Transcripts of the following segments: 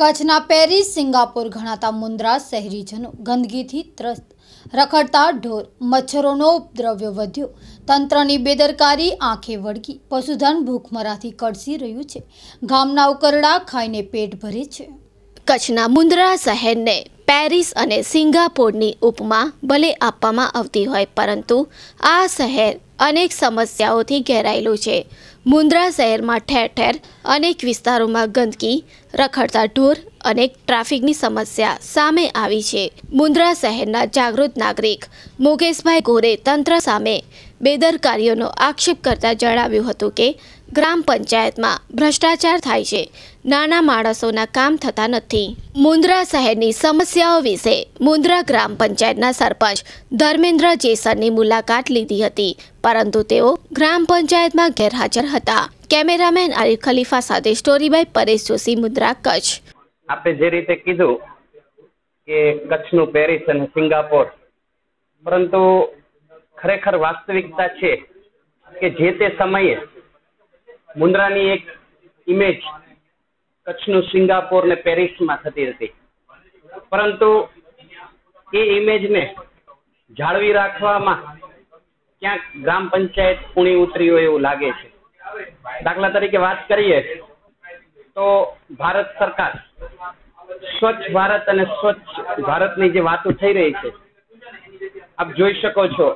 કચ્છના Paris, Singapore ગણાતા મુન્દ્રા શહેરીજનો ગંદકીથી ત્રસ્ત. રખડતા ઢોર, મચ્છરોનો ઉપદ્રવ્ય વધ્યો. તંત્રની બેદરકારી આંખે વળગી. પશુધન ભૂખમરાથી કળસી રહ્યું છે. ગામના ઉકરડા ખાઈને પેટ ભરે છે. કચ્છના મુન્દ્રા શહેરને પેરિસ અને સિંગાપોરની ઉપમા ભલે આપવામાં આવતી હોય, પરંતુ આ શહેર અનેક સમસ્યાઓથી ઘેરાયેલું છે. મુન્દ્રા શહેરમાં ઠેર ઠેર અનેક વિસ્તારોમાં ગંદકી, રખડતા ઢોર અનેક ટ્રાફિકની સમસ્યા સામે આવી છે. મુન્દ્રા શહેરના જાગૃત નાગરિક મુકેશભાઈ ગોરે તંત્ર સામે બેદરકારીઓનો આક્ષેપ કરતા જણાવ્યું હતું કે, ગ્રામ પંચાયતમાં ભ્રષ્ટાચાર થાય છે. નાના માણસોના કામ થતા નથી. મુન્દ્રા શહેરની સમસ્યાઓ વિશે મુન્દ્રા ગ્રામ પંચાયતના સરપંચ ધર્મેન્દ્ર જેસરની મુલાકાત લીધી હતી, પરંતુ તેઓ ગ્રામ પંચાયતમાં ગેરહાજર હતા. કેમેરામેન આરિફ ખલીફા સાથે સ્ટોરી બાય પરેશ જોશી, મુદ્રા કચ્છ. આપણે જે રીતે કીધું કે કચ્છનું પેરિસ અને સિંગાપોર, પરંતુ ખરેખર વાસ્તવિકતા છે કે જે તે સમયે મુન્દ્રાની એક ઇમેજ કચ્છનું સિંગાપોર ને પેરિસમાં થતી હતી. પરંતુ એ ઇમેજને જાળવી રાખવામાં ક્યાંક ગ્રામ પંચાયત પૂણી ઉતરી હોય એવું લાગે છે. દાખલા તરીકે વાત કરીએ તો ભારત સરકાર સ્વચ્છ ભારત અને સ્વચ્છ ભારતની જે વાતો થઈ રહી છે, આપ જોઈ શકો છો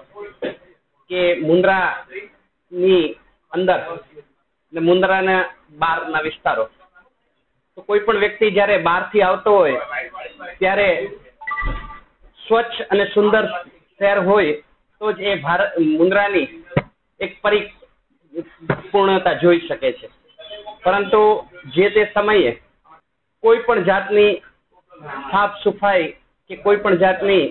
કે મુન્દ્રાની અંદર ને મુન્દ્રાના બહારના વિસ્તારો, તો કોઈ પણ વ્યક્તિ જ્યારે બહારથી આવતો હોય, ત્યારે સ્વચ્છ અને સુંદર શહેર હોય, તો જ એ ભારત, મુન્દ્રાની એક પરિપૂર્ણતા જોઈ શકે છે. પરંતુ જે તે સમયે કોઈ પણ જાતની સાફ સફાઈ કે કોઈ પણ જાતની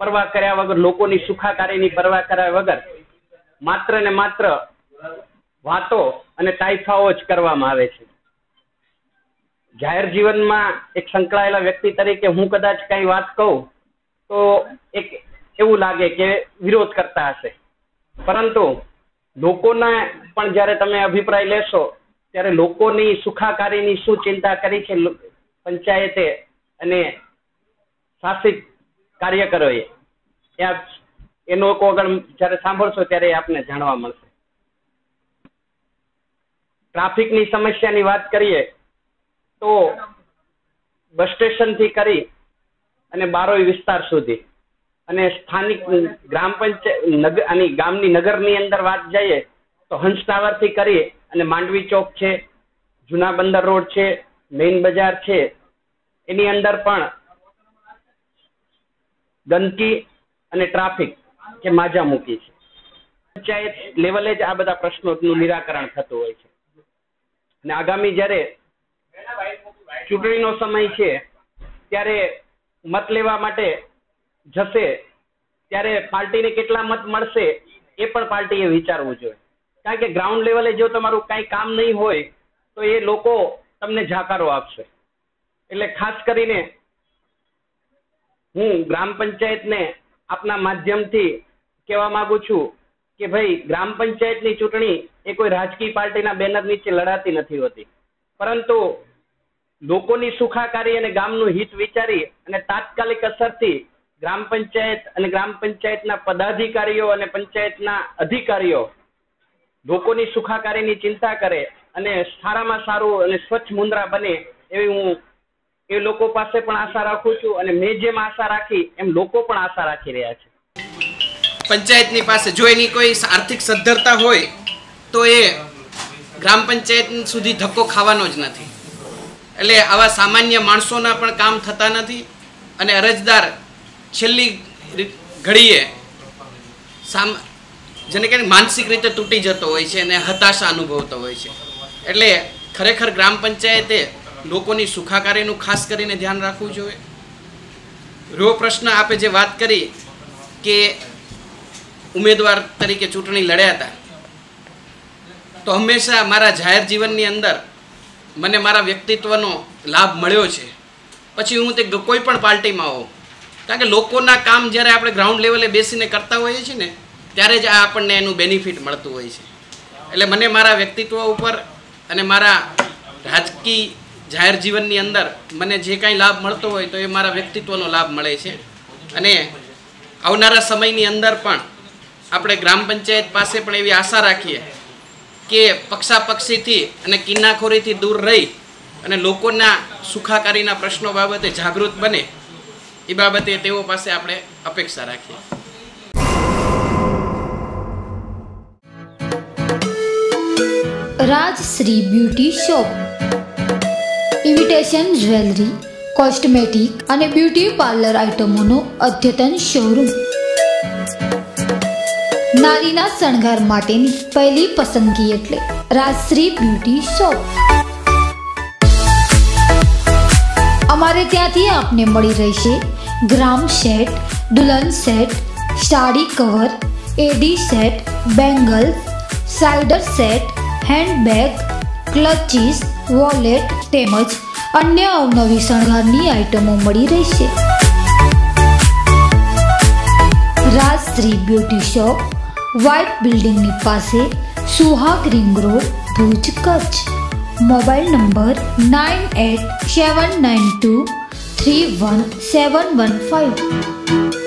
પરવા કર્યા વગર, લોકોની સુખાકારીની પરવા કર્યા વગર માત્ર ને માત્ર વાતો અને તાઇફાઓ જ કરવામાં આવે છે. જાહેર જીવનમાં એક સંકળાયેલા વ્યક્તિ તરીકે હું કદાચ કઈ વાત કહું, તો એક એવું લાગે કે વિરોધ કરતા હશે. પરંતુ લોકોના પણ જ્યારે તમે અભિપ્રાય લેશો, ત્યારે લોકોની સુખાકારીની શું ચિંતા કરી છે પંચાયતે અને શાસિત કાર્યકરોએ? એનો આગળ જ્યારે સાંભળશો ત્યારે આપને જાણવા મળશે. ટ્રાફિકની સમસ્યાની વાત કરીએ, તો બસ સ્ટેશનથી કરી અને બારોઈ વિસ્તાર સુધી. અને સ્થાનિક ગ્રામ પંચાયત અને ગામની નગરની અંદર વાત જઈએ તો હંસ ટાવરથી કરી અને માંડવી ચોક છે, જૂના બંદર રોડ છે મેઇન બજાર છે. એની અંદર પણ ગંદકી અને ટ્રાફિક કે માજા મૂકી છે. પંચાયત લેવલે જ આ બધા પ્રશ્નોનું નિરાકરણ થતું હોય છે. અને આગામી જ્યારે ચૂંટણીનો સમય છે, ત્યારે મત લેવા માટે જશે, ત્યારે પાર્ટીને કેટલા મત મળશે, એ પણ પાર્ટીએ વિચારવું જોઈએ. કારણ કે ગ્રાઉન્ડ લેવલે જો તમારું કાંઈ કામ નહીં હોય, તો એ લોકો તમને જાકારો આપશે. એટલે ખાસ કરીને હું ગ્રામ પંચાયતને આપના માધ્યમથી કહેવા માંગુ છું કે ભાઈ, ગ્રામ પંચાયતની ચૂંટણી એ કોઈ રાજકીય પાર્ટીના બેનર નીચે લડાતી નથી હોતી. પરંતુ લોકોની સુખાકારી અને ગામનું હિત વિચારી અને તાત્કાલિક અસરથી ગ્રામ પંચાયત અને ગ્રામ પંચાયતના પદાધિકારીઓ અને પંચાયતના અધિકારીઓ લોકોની સુખાકારીની ચિંતા કરે અને સારામાં સારું અને સ્વચ્છ મુન્દ્રા બને એવી હું એ લોકો પાસે પણ આશા રાખું છું અને મેં જેમ આશા રાખી, એમ લોકો પણ આશા રાખી રહ્યા છે. પંચાયતની પાસે જો એની કોઈ આર્થિક સદ્ધરતા હોય, તો એ ગ્રામ પંચાયત સુધી ધક્કો ખાવાનો જ નથી. એટલે આવા સામાન્ય માણસોના પણ કામ થતા નથી અને અરજદાર છેલ્લી ઘડીએ સામ, જેને કે માનસિક રીતે તૂટી જતો હોય છે અને હતાશા અનુભવતો હોય છે. એટલે ખરેખર ગ્રામ પંચાયતે લોકોની સુખાકારીનું ખાસ કરીને ધ્યાન રાખવું જોઈએ. રો પ્રશ્ન આપે જે વાત કરી કે ઉમેદવાર તરીકે ચૂંટણી લડ્યા હતા. તો હંમેશા મારા જાહેર જીવનની અંદર મને મારા વ્યક્તિત્વનો લાભ મળ્યો છે. પછી હું તે કોઈ પણ પાર્ટીમાં હોઉં કારણ કે લોકોના કામ જ્યારે આપણે ગ્રાઉન્ડ લેવલે બેસીને કરતા હોઈએ છીએ ને, ત્યારે જ આ આપણને એનું બેનિફિટ મળતું હોય છે. એટલે મને મારા વ્યક્તિત્વ ઉપર અને મારા રાજકીય જાહેર જીવનની અંદર મને જે કાંઈ લાભ મળતો હોય તો એ મારા વ્યક્તિત્વનો લાભ મળે છે. અને આવનારા સમયની અંદર પણ આપણે ગ્રામ પંચાયત પાસે પણ એવી આશા રાખીએ કે પક્ષાપક્ષીથી અને કિન્નાખોરીથી દૂર રહી અને લોકોના સુખાકારીના પ્રશ્નો બાબતે જાગૃત બને એ બાબતે તેઓ પાસે આપણે અપેક્ષા રાખીએ. Rajshree beauty shop. Imitation jewellery, cosmetic અને બ્યુટી પાર્લર આઇટમોનો અદ્યતન શોરૂમ. નારીના શણગાર માટેની પહેલી પસંદગી એટલે રાજશ્રી બ્યુટી શોપ. અમારે ત્યાંથી આપને મળી રહેશે ગ્રામ સેટ, દુલ્હન set, sari cover, AD set bangles cider set, handbag, clutches, wallet તેમજ અન્ય અવનવી શણગારની આઇટમો મળી રહેશે. રાજશ્રી બ્યુટી શોપ, વ્હાઇટ બિલ્ડિંગની પાસે Suhag ring road, Bhuj Kutch. mobile number nine eight seven nine two three one seven one five.